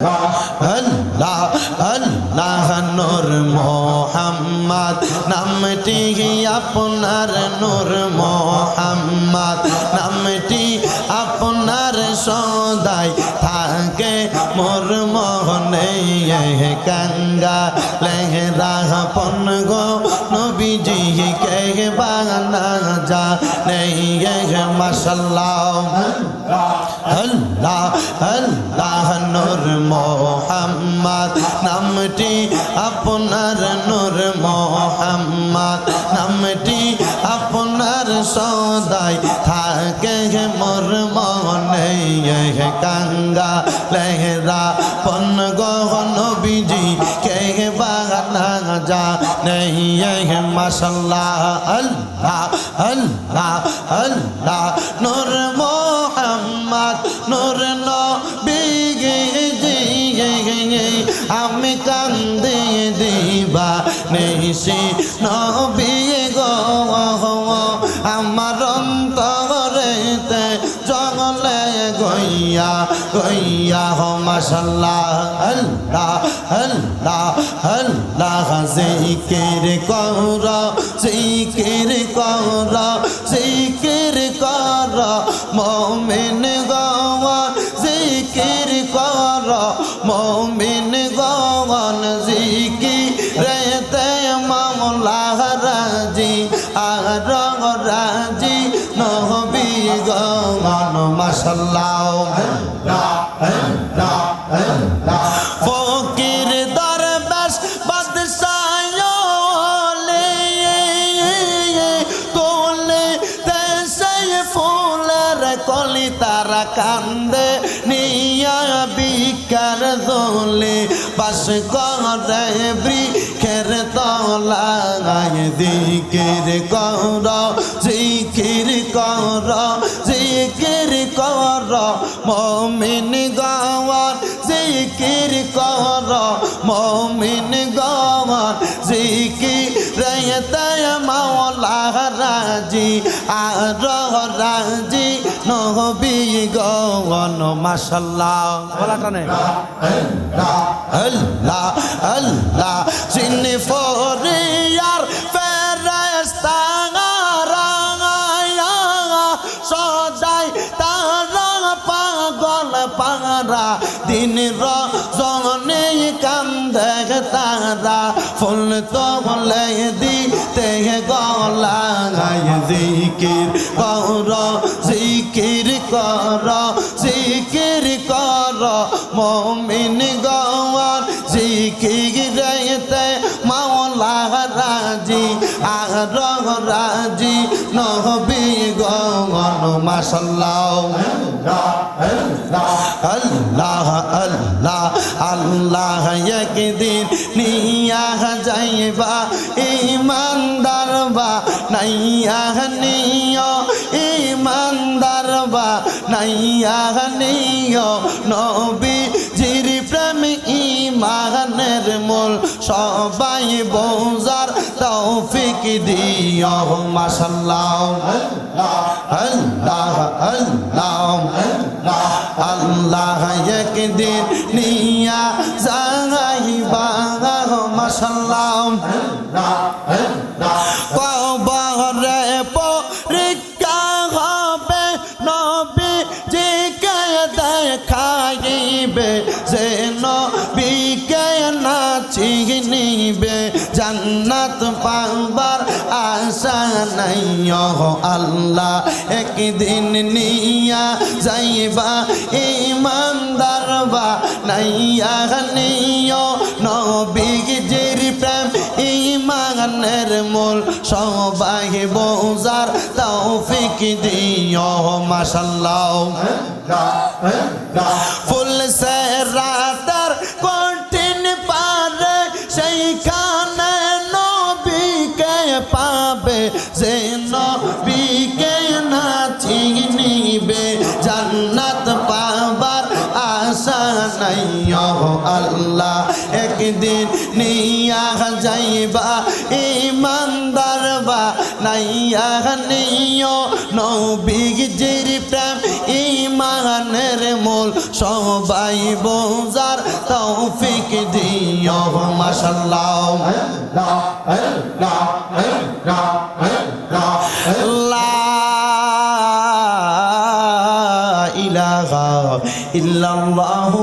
আল্লাহ আল্লাহ নূর মোহাম্মদ নামটি আপনার নূর মোহাম্মদ নামটি আপনার সদাই থাকে মোর মোহনে গঙ্গা লেহরা পন গো নবীজি কে বানা যা নেই মশাল্লাহ আল্লাহ আল্লাহ নূর নামটি আপনার নূর মোহাম্মদ। নামটি আপনার সদাই থাকে মোর মনে গঙ্গা লেহরা। পন গহন বিজি কে বানা যা নেই মশাল্লাহ, আল্লাহ আল্লাহ আল্লাহ। নূর আমি কান্দে দিবা নেশি নবী গো, আমার অন্তরেতে জঙ্গলে গইয়া গইয়া হো মাশাল্লাহ, আল্লাহ আল্লাহ আল্লাহ, জিকির কর জিকির কর জিকির কর, মমিন গওয়ান জিকির কর, মমিন ফকির দরবেশ বাদশায়লে কোলে দেশে ফুলের কলি তারা কান্দে, নিয়া বিকার দোলে বাস করে বৃক্ষের তলায়। দিকের কর, জিকির কর গাওয়ার জিকি রহতে মাওলা রাজি আর রাজি নহবি গন মাশাল্লাহ। বলাটা নেই আল্লাহ আল্লাহ সিনে তারা ফুল তো বলে দিতে গলায় জিকির কর জিকির কর জিকির কর। মমিন গওয়ার জিকির মাওলা রাজি আর রাজি নহবি গন মাসাল্লাহ আল্লাহ আল্লাহ একদিন নিয়া যাইবা ইমানদার বা নাইয়া নিয় ইমানদার বা নাইয়া নিয় নবী জির প্রেম ইমানের মূল, সবাই বোঝার তৌফিক দিও। মাশাল্লাহ আল্লাহ আল্লাহ আল্লাহ। একদিন নিয়া যাইবা জান্নাত পাবার আশা নাই। ও আল্লাহ একদিন নিয়া যাইবা ইমানদার বা নাইয়া নিয় নবীজির প্রেম ইমানের মূল সবাই বোঝার তৌফিক দিও মাশাল্লাহ ফুল সে যে আল্লাহ একদিন নিয়া যাইবা, ইমানদার বা নাইয়া নিয় নবীজির প্রেম ইমান ইমানের মূল, সবাই বোঝার তৌফিক দিও ইলাহা ইল্লাল্লাহু।